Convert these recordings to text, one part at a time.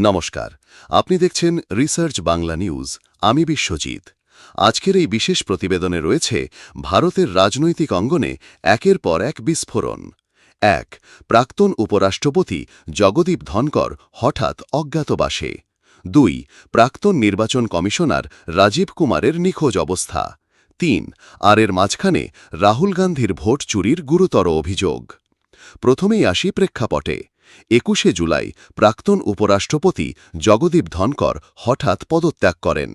নমস্কার। আপনি দেখছেন রিসার্চ বাংলা নিউজ। আমি বিশ্বজিৎ। আজকের এই বিশেষ প্রতিবেদনে রয়েছে ভারতের রাজনৈতিক অঙ্গনে একের পর এক বিস্ফোরণ। এক, প্রাক্তন উপরাষ্ট্রপতি জগদীপ ধনকর হঠাৎ অজ্ঞাতবাসে দুই, প্রাক্তন নির্বাচন কমিশনার রাজীব কুমারের নিখোঁজ অবস্থা। তিন আর এর মাঝখানে রাহুল গান্ধীর ভোট চুরির গুরুতর অভিযোগ। প্রথমেই আসি প্রেক্ষাপটে। একুশে জুলাই প্রাক্তন উপরাষ্ট্রপতি জগদীপ ধনকর হঠাৎ পদত্যাগ করেন।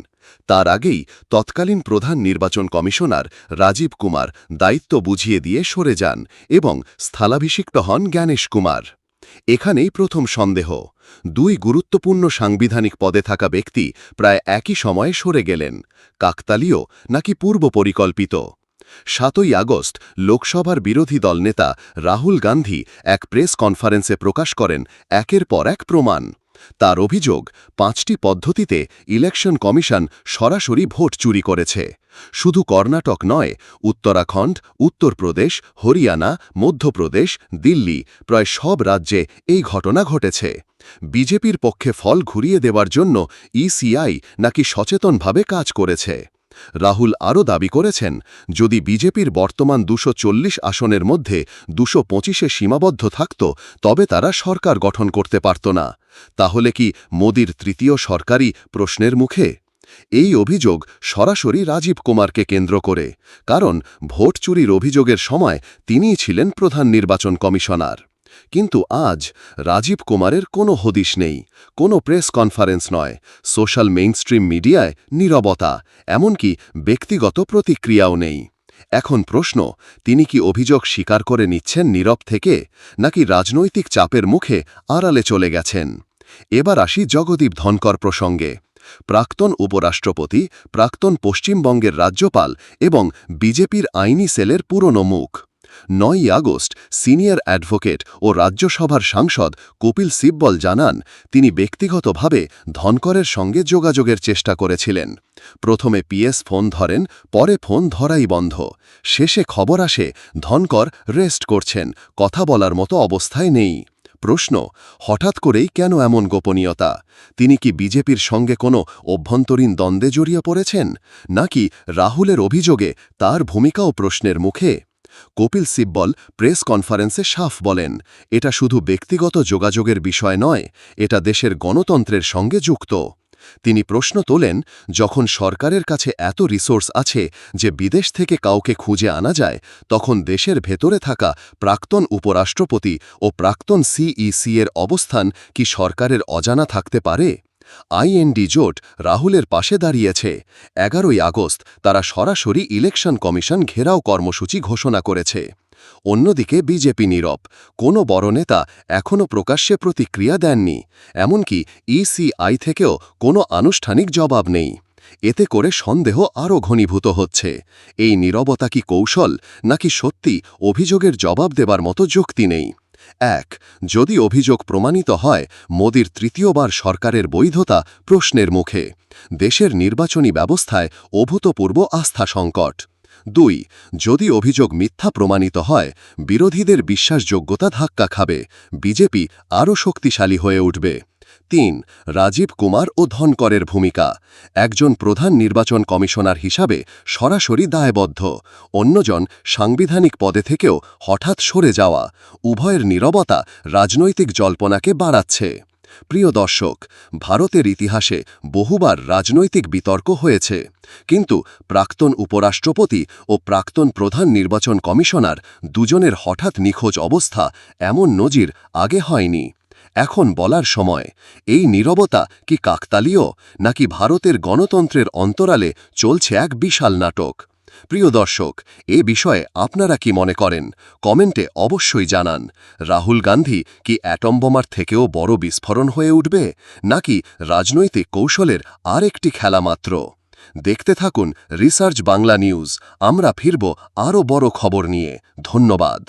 তার আগেই তৎকালীন প্রধান নির্বাচন কমিশনার রাজীব কুমার দায়িত্ব বুঝিয়ে দিয়ে সরে যান এবং স্থলাভিষিক্ত হন জ্ঞানেশ কুমার। এখানেই প্রথম সন্দেহ। দুই গুরুত্বপূর্ণ সাংবিধানিক পদে থাকা ব্যক্তি প্রায় একই সময়ে সরে গেলেন। কাকতালীয় নাকি পূর্ব পরিকল্পিত সাতই আগস্ট লোকসভার বিরোধী দল নেতা রাহুল গান্ধী এক প্রেস কনফারেন্সে প্রকাশ করেন একের পর এক প্রমাণ। তার অভিযোগ, পাঁচটি পদ্ধতিতে ইলেকশন কমিশন সরাসরি ভোট চুরি করেছে। শুধু কর্ণাটক নয়, উত্তরাখণ্ড, উত্তরপ্রদেশ, হরিয়ানা, মধ্যপ্রদেশ, দিল্লি, প্রায় সব রাজ্যে এই ঘটনা ঘটেছে। বিজেপির পক্ষে ফল ঘুরিয়ে দেওয়ার জন্য ইসিআই নাকি সচেতনভাবে কাজ করেছে। রাহুল আরও দাবি করেছেন, যদি বিজেপির বর্তমান দুশো আসনের মধ্যে দুশো পঁচিশে সীমাবদ্ধ থাকত, তবে তারা সরকার গঠন করতে পারত না। তাহলে কি মোদির তৃতীয় সরকারি প্রশ্নের মুখে? এই অভিযোগ সরাসরি রাজীব কুমারকে কেন্দ্র করে, কারণ ভোট চুরির অভিযোগের সময় তিনিই ছিলেন প্রধান নির্বাচন কমিশনার। কিন্তু আজ রাজীব কুমারের কোনো হদিশ নেই, কোনো প্রেস কনফারেন্স নয়, সোশ্যাল মেইনস্ট্রিম মিডিয়ায় নীরবতা, এমনকি ব্যক্তিগত প্রতিক্রিয়াও নেই। এখন প্রশ্ন, তিনি কি অভিযোগ স্বীকার করে নিচ্ছেন নীরব থেকে, নাকি রাজনৈতিক চাপের মুখে আড়ালে চলে গেছেন? এবার আসি জগদীপ ধনকর প্রসঙ্গে। প্রাক্তন উপরাষ্ট্রপতি, প্রাক্তন পশ্চিমবঙ্গের রাজ্যপাল এবং বিজেপির আইনি সেলের পুরনো মুখ। নয়ই আগস্ট সিনিয়র অ্যাডভোকেট ও রাজ্যসভার সাংসদ কপিল সিব্বল জানান, তিনি ব্যক্তিগতভাবে ধনকরের সঙ্গে যোগাযোগের চেষ্টা করেছিলেন। প্রথমে পিএস ফোন ধরেন, পরে ফোন ধরাই বন্ধ। শেষে খবর আসে, ধনকর রেস্ট করছেন, কথা বলার মতো অবস্থায় নেই। প্রশ্ন, হঠাৎ করেই কেন এমন গোপনীয়তা? তিনি কি বিজেপির সঙ্গে কোনো অভ্যন্তরীণ দ্বন্দ্বে জড়িয়ে পড়েছেন? নাকি রাহুলের অভিযোগে তার ভূমিকাও প্রশ্নের মুখে? কপিল সিব্বল প্রেস কনফারেন্সে সাফ বলেন, এটা শুধু ব্যক্তিগত যোগাযোগের বিষয় নয়, এটা দেশের গণতন্ত্রের সঙ্গে যুক্ত। তিনি প্রশ্ন তোলেন, যখন সরকারের কাছে এত রিসোর্স আছে যে বিদেশ থেকে কাউকে খুঁজে আনা যায়, তখন দেশের ভেতরে থাকা প্রাক্তন উপরাষ্ট্রপতি ও প্রাক্তন সিইসি এর অবস্থান কি সরকারের অজানা থাকতে পারে? আইএনডি জোট রাহুলের পাশে দাঁড়িয়েছে। এগারোই আগস্ট তারা সরাসরি ইলেকশন কমিশন ঘেরাও কর্মসূচি ঘোষণা করেছে। অন্যদিকে বিজেপি নীরব। কোনো বড় নেতা এখনও প্রকাশ্যে প্রতিক্রিয়া দেননি। এমনকি ইসিআই থেকেও কোনো আনুষ্ঠানিক জবাব নেই। এতে করে সন্দেহ আরও ঘনীভূত হচ্ছে। এই নীরবতা কি কৌশল, নাকি সত্যি অভিযোগের জবাব দেবার মতো যুক্তি নেই? এক, যদি অভিযোগ প্রমাণিত হয়, মোদির তৃতীয়বার সরকারের বৈধতা প্রশ্নের মুখে। দেশের নির্বাচনী ব্যবস্থায় অভূতপূর্ব আস্থা সংকট। দুই, যদি অভিযোগ মিথ্যা প্রমাণিত হয়, বিরোধীদের বিশ্বাসযোগ্যতা ধাক্কা খাবে। বিজেপি আরও শক্তিশালী হয়ে উঠবে। তিন, রাজীব কুমার ও ধনকরের ভূমিকা। একজন প্রধান নির্বাচন কমিশনার হিসাবে সরাসরি দায়বদ্ধ। অন্যজন সাংবিধানিক পদে থেকেও হঠাৎ সরে যাওয়া। উভয়ের নীরবতা রাজনৈতিক জল্পনাকে বাড়াচ্ছে। প্রিয় দর্শক, ভারতের ইতিহাসে বহুবার রাজনৈতিক বিতর্ক হয়েছে। কিন্তু প্রাক্তন উপরাষ্ট্রপতি ও প্রাক্তন প্রধান নির্বাচন কমিশনার দুজনের হঠাৎ নিখোঁজ অবস্থা এমন নজির আগে হয়নি। এখন বলার সময়, এই নীরবতা কি কাকতালীয় নাকি ভারতের গণতন্ত্রের অন্তরালে চলছে এক বিশাল নাটক? প্রিয় দর্শক, এ বিষয়ে আপনারা কি মনে করেন? কমেন্টে অবশ্যই জানান। রাহুল গান্ধী কি অ্যাটম বোমার থেকেও বড় বিস্ফোরণ হয়ে উঠবে? নাকি রাজনৈতিক কৌশলের আর একটি খেলা মাত্র? দেখতে থাকুন রিসার্চ বাংলা নিউজ। আমরা ফিরব আরও বড় খবর নিয়ে। ধন্যবাদ।